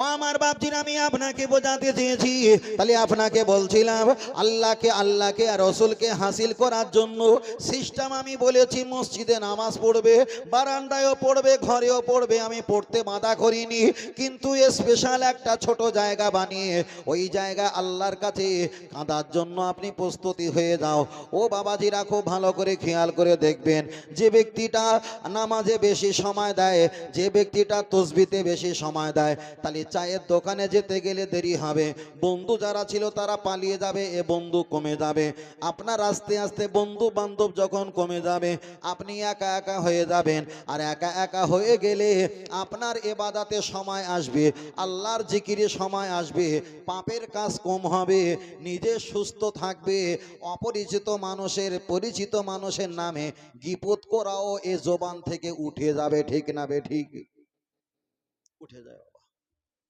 আমার বাপজির আমি আপনাকে বোঝাতে চেয়েছি। তাহলে আপনাকে বলছিলাম, আল্লাহকে আল্লাহকে আর রসুলকে হাসিল করার জন্য সিস্টেম আমি বলেছি, মসজিদে নামাজ পড়বে, বারান্দায়ও পড়বে, ঘরেও পড়বে, আমি পড়তে বাধা করিনি। কিন্তু স্পেশাল একটা ছোট জায়গা বানিয়ে, ওই জায়গায় আল্লাহর কাছে কাঁদার জন্য আপনি প্রস্তুতি হয়ে যাও। ও বাবাজিরা খুব ভালো করে খেয়াল করে দেখবেন, যে ব্যক্তিটা নামাজে বেশি সময় দেয়, যে ব্যক্তিটা তসবিতে বেশি সময় দেয়, তাহলে চায়ের দোকানে যেতে গেলে দেরি হবে। বন্ধু যারা ছিল তারা পালিয়ে যাবে এ বন্ধু কমে যাবে। আপনার আস্তে আস্তে বন্ধু বান্ধব যখন কমে যাবে, আপনি একা একা হয়ে যাবেন। আর একা একা হয়ে গেলে আপনার এবাদাতে সময় আসবে, আল্লাহর জিকিরে সময় আসবে, পাপের কাজ কম হবে, নিজে সুস্থ থাকবে, অপরিচিত মানুষের পরিচিত মানুষের নামে গিপত করাও এ জবান থেকে উঠে যাবে, ঠিক না বে ঠিক? উঠে যাবে